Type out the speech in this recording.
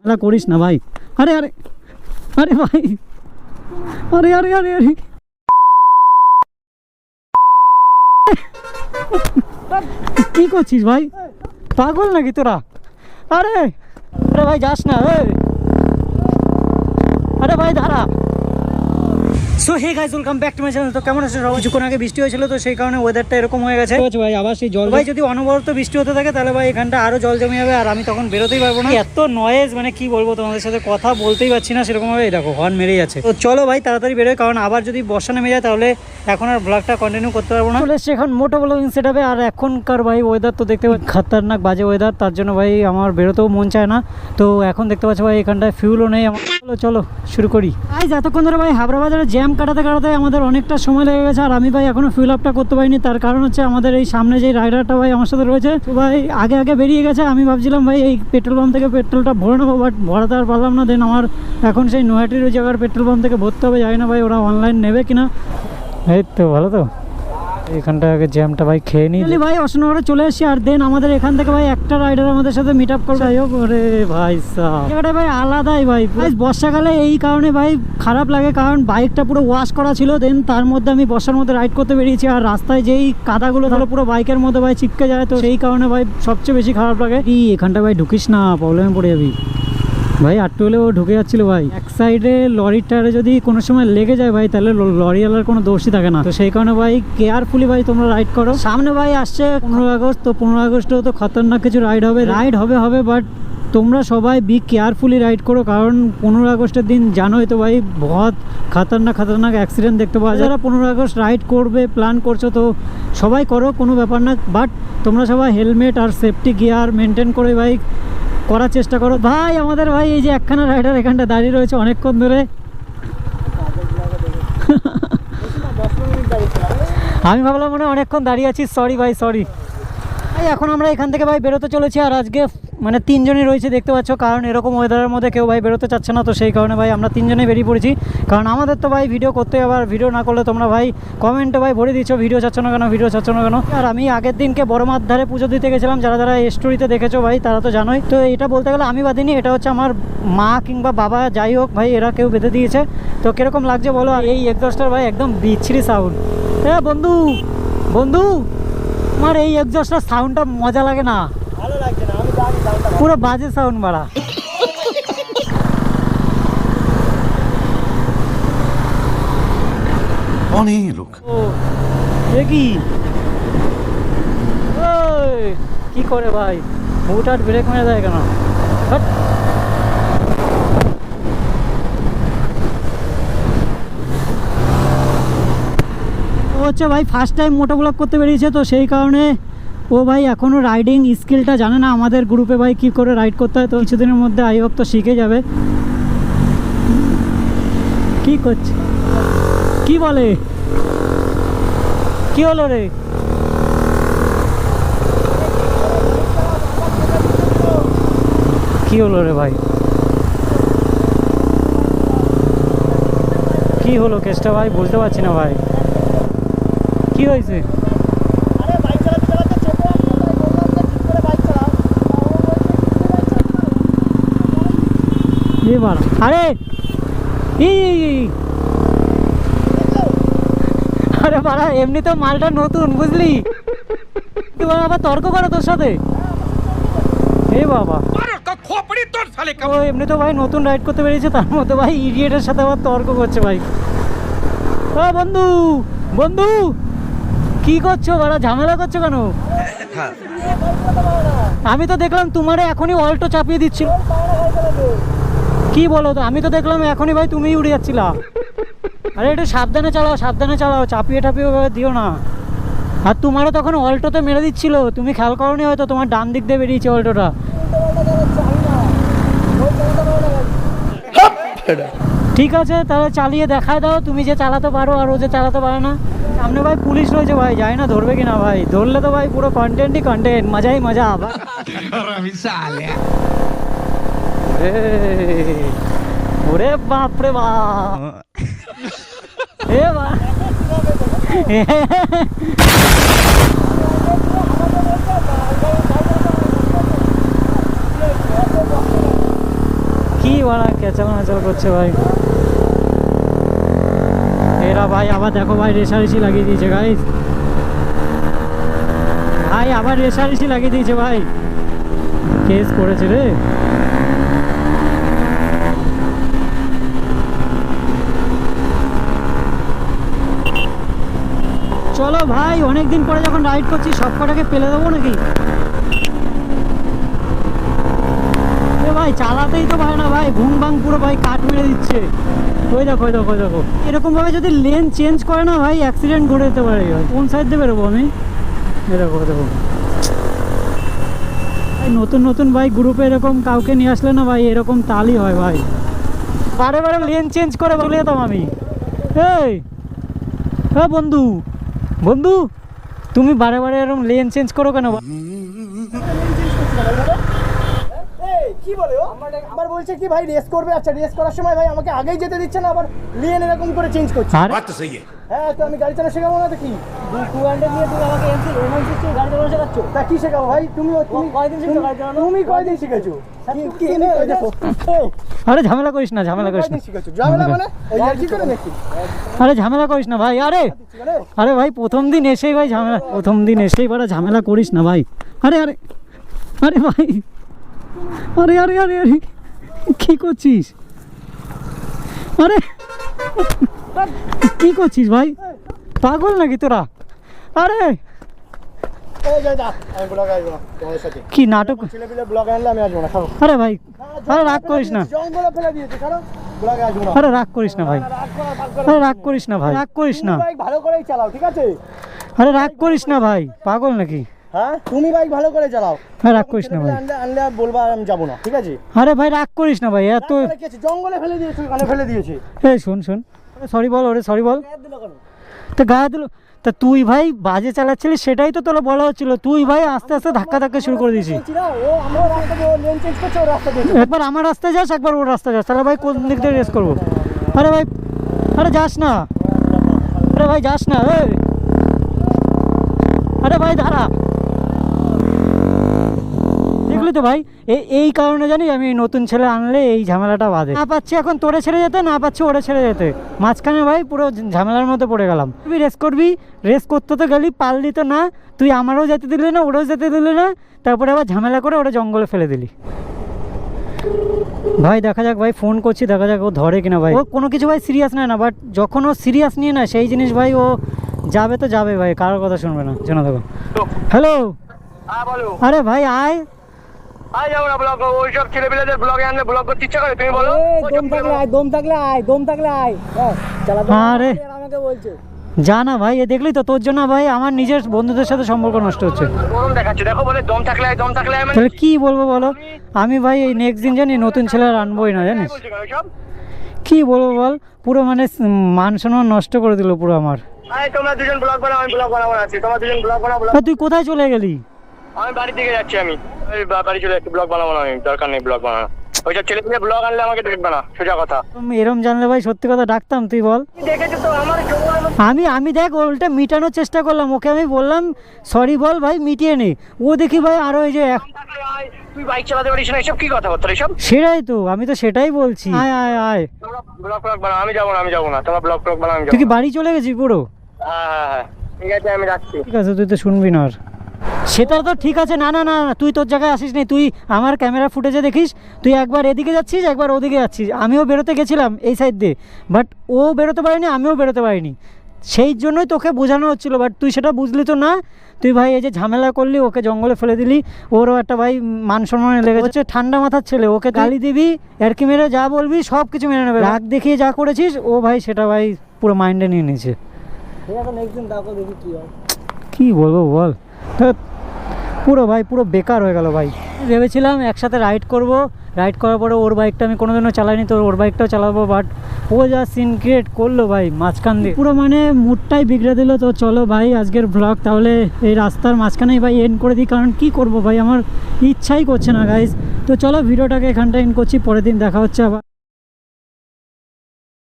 ঝামেলা করিস না ভাই। আরে আরে আরে ভাই। আরে আরে আরে আরে। কি করছিস ভাই? পাগল নাকি তোরা? আরে আরে ভাই, যাস না। আরে ভাই, দাঁড়া। So hey guys welcome back to my channel তো কেমন আছে সবাই কিছুক্ষণ আগে বৃষ্টি হয়েছিল তো সেই কারণে ওয়েদারটা এরকম হয়ে গেছে। ভাই আবার সেই জল ভাই যদি অনবরত বৃষ্টি হতে থাকে তাহলে ভাই এখানটা আরও জল জমে যাবে আর আমি তখন বেরোতেই পারব না। এত নয়েজ মানে কি বলব তোমাদের সাথে কথা বলতেই পারছি না সেরকম ভাবে এই দেখো হর্ন মেরেই আছে তো চলো ভাই তাড়াতাড়ি বেরোয় কারণ আবার যদি বর্ষা নেমে যায় তাহলে এখন আর ব্লগটা কন্টিনিউ করতে পারব না। চলে এসছে এখন মোটো ব্লগিং সেট হবে আর এখনকার ভাই ওয়েদার তো দেখতে পাচ্ছি খাতারনাক বাজে ওয়েদার তার জন্য ভাই আমার বেরোতেও মন চায় না। তো এখন দেখতে পাচ্ছি ভাই এখানটায় ফিউলও নেই, আমার চলো চলো, শুরু করি। আজ এতক্ষণ ধরে ভাই হাবড়া বাজারে জ্যাম কাটাতে কাটাতে আমাদের অনেকটা সময় লেগে গেছে, আর আমি ভাই এখনও ফিল আপটা করতে পারিনি, তার কারণ হচ্ছে আমাদের এই সামনে যে রাইডারটা ভাই আমার সাথে রয়েছে ভাই আগে আগে বেরিয়ে গেছে, আমি ভাবছিলাম ভাই এই পেট্রোল পাম্প থেকে পেট্রোলটা ভরে নেব বাট ভরাতে আর পারলাম না দেন আমার এখন সেই নয়াটির ওই জায়গার পেট্রোল পাম্প থেকে ভরতে হবে, জানি না ভাই ওরা অনলাইন নেবে কিনা। এই তো ভালো তো? এখানটা আগে জ্যামটা ভাই খেয়ে নিই। ভাই অশোকনগরে চলে এসেছি আর দেন আমাদের এখান থেকে ভাই একটা রাইডার আমাদের সাথে মিট আপ করবে। হোক ওরে ভাই জায়গাটা ভাই আলাদাই ভাই Guys, বর্ষাকালে এই কারণে ভাই খারাপ লাগে কারণ বাইকটা পুরো ওয়াশ করা ছিল দেন তার মধ্যে আমি বর্ষার মধ্যে রাইড করতে বেরিয়েছি আর রাস্তায় যেই কাদাগুলো তাহলে পুরো বাইকের মধ্যে ভাই চিপকে যায় তো সেই কারণে ভাই সবচেয়ে বেশি খারাপ লাগে। কি এখানটা ভাই ঢুকিস না প্রবলেমে পড়ে যাবি। ভাই আটটু হলেও ঢুকে যাচ্ছিল ভাই। এক সাইডে লরির টায়ারে যদি কোনো সময় লেগে যায় ভাই তাহলে লরিওয়ালার কোনো দোষই থাকে না। তো সেই কারণে ভাই কেয়ারফুলি ভাই তোমরা রাইড করো। সামনে ভাই আসছে পনেরো আগস্ট তো পনেরো আগস্টেও তো খতরনাক কিছু রাইড হবে। রাইড হবে হবে বাট তোমরা সবাই বি কেয়ারফুলি রাইড করো কারণ পনেরো আগস্টের দিন জানোই তো ভাই বহুত খতরনাক খতরনাক অ্যাক্সিডেন্ট দেখতে পাওয়া যায়। যারা পনেরো আগস্ট রাইড করবে প্ল্যান করছ তো সবাই করো কোনো ব্যাপার না। বাট তোমরা সবাই হেলমেট আর সেফটি গিয়ার মেনটেন করে ভাই করার চেষ্টা করো। ভাই, আমাদের ভাই এই যে একখানা রাইডার এখানটা দাঁড়িয়ে রয়েছে অনেকক্ষণ ধরে। আমি ভাবলাম মনে অনেকক্ষণ দাঁড়িয়ে আছি। সরি ভাই সরি এখন আমরা এখান থেকে ভাই বেরোতে চলেছি আর আজকে মানে তিনজনই রয়েছে, দেখতে পাচ্ছ। কারণ এরকম ওয়েদারের মধ্যে কেউ ভাই বেরোতে চাচ্ছে না, তো সেই কারণে ভাই আমরা তিনজনেই বেরিয়ে পড়েছি। কারণ আমাদের তো ভাই ভিডিও করতে আবার ভিডিও না করলে তোমরা ভাই কমেন্টে ভাই ভরে দিচ্ছ ভিডিও চাচ্ছ না কেন? ভিডিও চাচ্ছ না কেন? আর আমি আগের দিনকে বড় মাঠ ধারে পুজো দিতে গেছিলাম, যারা যারা স্টোরিতে দেখেছ ভাই, তারা তো জানোই। তো এটা বলতে গেলে আমি বাদিনি, এটা হচ্ছে আমার মা কিংবা বাবা যাই হোক ভাই, এরা কেউ বেঁধে দিয়েছে। তো কীরকম লাগছে বলো? আর এই এক্সস্টার ভাই একদম বিচ্ছিরি সাউন্ড হ্যাঁ বন্ধু বন্ধু, আমার এই এক্সস্টার সাউন্ডটা মজা লাগে না। ভালো লাগছে পুরো বাজে সাউন্ড মারা। অনেক। লোক কি? কি করে ভাই? বুট আর ব্রেক মেরে দেয় কেন? হচ্ছে ভাই ফার্স্ট টাইম মোটো ব্লক করতে বেরিয়েছে তো সেই কারণে ও ভাই এখনও রাইডিং স্কিলটা জানে না আমাদের গ্রুপে ভাই কি করে রাইড করতে হয়, তো কিছুদিনের মধ্যে আই হোপ তো শিখে যাবে। কি করছে? কি বলে? কি হলো রে? কি হলো রে ভাই? কি হলো কেসটা ভাই? বলতে পারছি না ভাই। কি হয়েছে আরে বাইক চালাতে চালাতে চেপে আসলো তাই বললাম যে ঠিক করে বাইক চালাও এবার। আরে। আরে বাড়া এমনি তো মালটা নতুন বুঝলি? এবার আবার তর্ক করো তোর সাথে। এ বাবা। ও এমনি তো ভাই নতুন রাইড করতে পেরেছে তার মধ্যে ভাই ইডিয়েটের সাথে আবার তর্ক করছে ভাই। ও বন্ধু বন্ধু! কি করছ বাড়া? ঝামেলা করছ কেন? আমি তো দেখলাম তোমারে এখনই অল্টো চাপিয়ে দিচ্ছিল। কি বলো তো? আমি তো দেখলাম এখনই ভাই তুমিই উড়ে যাচ্ছিলা। আরে একটু সাবধানে চালাও সাবধানে চালাও, চাপিয়ে টাপিয়ে দিও না। আর তোমারও তখন অল্টোতে মেরে দিচ্ছিল। তুমি খেয়াল করনি হয়তো, তোমার ডান দিক দিয়ে বেরিয়েছে অল্টোটা। ঠিক আছে, তাহলে চালিয়ে দেখায় দাও, তুমি যে চালাতে পারো আর ও যে চালাতে পারে না। সামনে ভাই পুলিশ রয়েছে ভাই, যাই না ধরবে কিনা ভাই। ধরলে তো ভাই পুরো কন্টেন্টই কন্টেন্ট মজাই মজা। আবার ওরে বাপ রে বাপ। এ কি বলা কেচাল মেচাল করছে ভাই। এরা ভাই আবার দেখো ভাই রেশারেশি লাগিয়ে দিয়েছে গাইজ ভাই আবার রেশারেশি লাগিয়ে দিয়েছে ভাই। কেস করেছে রে। চলো ভাই, অনেকদিন পরে যখন রাইড করছি, সব কটাকে পেলে দেবো নাকি? ভাই, চালাতেই তো পারে না ভাই, ঘুম ভাং পুরো ভাই কাট মেরে দিচ্ছে। ওই দেখো ওই দেখো ওই দেখো। এরকম ভাবে যদি লেন চেঞ্জ করে না ভাই অ্যাক্সিডেন্ট ঘটে যেতে পারে কোন সাইড দিয়ে বেরোবো আমি? এ দেখো নতুন নতুন ভাই গ্রুপে এরকম কাউকে নিয়ে আসলে না ভাই, এরকম তালই হয় ভাই। বারে বারে লেন চেঞ্জ করে বলে যেতাম আমি। এই হ্যাঁ বন্ধু বন্ধু তুমি বারে বারে এরকম লেন চেঞ্জ করো কেন এই, কি বলে ও? আবার বলছে কি ভাই রেস করবে। আচ্ছা রেস করার সময় ভাই আমাকে আগেই যেতে দিচ্ছে না আবার লিয়েন এরকম করে চেঞ্জ করছে। বাত তো সহি হ্যাঁ তো আমি গাড়ি চালা শেখাবো না তো কি? টু হান্ড্রেড নিয়ে তুমি আমাকে এমসি রোমান শিখছো গাড়ি চালানো শেখাচ্ছ? তা কি শেখাবো ভাই? তুমি তুমি কয়দিন শিখছো গাড়ি চালানো? তুমি কয়দিন শিখেছো? আরে ঝামেলা করিস না ঝামেলা করিস না। মানে? আরে ঝামেলা করিস না ভাই আরে। আরে ভাই প্রথম দিন এসেই ভাই ঝামেলা প্রথম দিন এসেই বড় ঝামেলা করিস না ভাই। আরে আরে। আরে ভাই। আরে আরে আরে আরে কি করছিস? আরে কি করছিস ভাই? পাগল নাকি তোরা? আরে! কি নাটক? আরে ভাই আরে রাগ করিস না। আরে রাগ করিস না ভাই। আরে রাগ করিস না ভাই। রাগ করিস না ভালো করেই চালাও ঠিক আছে? আরে রাগ করিস না ভাই পাগল নাকি? হ্যাঁ? তুমি বাইক ভালো করে চালাও। হ্যাঁ রাগ করিস না ভাই। আনলে আনলে বলবা আমি যাব না ঠিক আছে? আরে ভাই রাগ করিস না ভাই এত রাগ করে কি আছে? জঙ্গলে ফেলে দিয়েছে ওখানে ফেলে দিয়েছে। এই শোন শোন। সরি বল ওরে সরি বল। তো গায়ে দিল। তা তুই ভাই বাজে চালাচ্ছিলি সেটাই তো তোরা বলা হচ্ছিল। তুই ভাই আস্তে আস্তে ধাক্কা ধাক্কা শুরু করে দিয়েছিস। একবার আমার রাস্তায় যাস একবার ওর রাস্তায় যাস। তাহলে ভাই কোন দিক দিয়ে রেস করব? আরে ভাই আরে যাস না। আরে ভাই যাস না। আরে ভাই দাঁড়া। দেখলি তো ভাই? এই কারণে জানি আমি নতুন ছেলে আনলে এই ঝামেলাটা বাঁধে না পাচ্ছি এখন তোরে ছেড়ে যেতে না পাচ্ছি ওরে ছেড়ে যেতে। মাঝখানে ভাই পুরো ঝামেলার মধ্যে পড়ে গেলাম। তুই রেস করবি রেস করতে তো গেলি পারলি তো না। তুই আমারও যেতে দিলি না ওরাও যেতে দিলি না। তারপরে আবার ঝামেলা করে ওরা জঙ্গলে ফেলে দিলি। ভাই দেখা যাক ভাই ফোন করছি দেখা যাক ও ধরে কিনা ভাই। ও কোনো কিছু ভাই সিরিয়াস নেয় না বাট যখন ও সিরিয়াস নিয়ে না সেই জিনিস ভাই ও যাবে তো যাবে ভাই কারোর কথা শুনবে না। শোনা দেখো। হ্যালো হ্যাঁ আরে ভাই আয়। আয় যাব না ব্লগ ওইসব ছেলে ব্লগে আনলে ব্লগ করতে ইচ্ছা করে তুমি বলো? দম থাকলে আয় দম থাকলে আয় দম থাকলে আয়। হ্যাঁ, আরে। আমাকে বলছে। যা না ভাই এ দেখলি তো তোর জন্য ভাই আমার নিজের বন্ধুদের সাথে সম্পর্ক নষ্ট হচ্ছে। দেখাচ্ছে দেখো বলে দম থাকলে দম থাকলে মানে তাহলে কি? বলব বলো? আমি ভাই এই নেক্সট দিন জানি নতুন ছেলে আনবোই না জানিস? কেন ওইসব কি বলব বল? পুরো মানে মান সম্মান নষ্ট করে দিল পুরো আমার। তোমরা দুজন ব্লগ বানাও আমি ব্লগ বানাবো আছি তোমরা দুজন ব্লগ বানাও তুই কোথায় চলে গেলি? আমি বাড়ির দিকে যাচ্ছি আমি। ওই বাড়ি চলে যাচ্ছি ব্লগ বানাবো না আমি দরকার নেই ব্লগ বানানো ওইসব ছেলে ব্লগ আনলে আমাকে দেখবে না সোজা কথা। এরম জানলে ভাই সত্যি কথা ডাকতাম তুই বল। দেখেছ তো আমার আমি আমি দেখ মিটানোর চেষ্টা করলাম ওকে আমি বললাম সরি বল ভাই মিটিয়ে নে। ও দেখি ভাই আরও এই যে তুই বাইক চালাতে পারিস না এসব কি কথা বলতো এসব? সেটাই তো আমি তো সেটাই বলছি। আয় আয় আয়। তোমরা ব্লগ ব্লগ বানাও আমি যাব না আমি যাব না তোমরা ব্লগ ব্লগ বানাও আমি তুই কি বাড়ি চলে গেছিস পুরো? হ্যাঁ হ্যাঁ হ্যাঁ। ঠিক আছে আমি রাখছি। ঠিক আছে তুই তো শুনবি না আর। সেটা তো ঠিক আছে। না না না তুই তোর জায়গায় আসিস নি। তুই আমার ক্যামেরা ফুটেজে দেখিস। তুই একবার এদিকে যাচ্ছিস একবার ওদিকে যাচ্ছিস। আমিও বেরোতে গেছিলাম এই সাইড দিয়ে। বাট ও বেরোতে পারিনি আমিও বেরোতে পারিনি। সেই জন্যই তোকে বোঝানো হচ্ছিল। বাট তুই সেটা বুঝলি তো না? তুই ভাই এই যে ঝামেলা করলি ওকে জঙ্গলে ফেলে দিলি। ওরও একটা ভাই মান সম্মানে লেগে হচ্ছে ঠান্ডা মাথার ছেলে ওকে গালি দিবি এরকি মেরে যা বলবি সব কিছু মেনে নেবে। রাগ দেখিয়ে যা করেছিস ও ভাই সেটা ভাই পুরো মাইন্ডে নিয়ে নিয়েছে। কি বলব বল? পুরো ভাই পুরো বেকার হয়ে গেল ভাই। ভেবেছিলাম একসাথে রাইড করব। রাইড করার পরে ওর বাইকটা আমি কোনোদিনও চালাইনি তো ওর বাইকটাও চালাবো বাট ও যা সিন ক্রিয়েট করল ভাই মাঝখান দিয়ে। পুরো মানে মুডটাই বিগড়ে দিল তো চলো ভাই আজকের ব্লগ তাহলে এই রাস্তার মাঝখানেই ভাই এন্ড করে দিই কারণ কি করব ভাই আমার ইচ্ছাই করছে না গাইজ তো চলো ভিডিওটাকে এখানটা এন্ড করছি পরের দিন দেখা হচ্ছে আবার।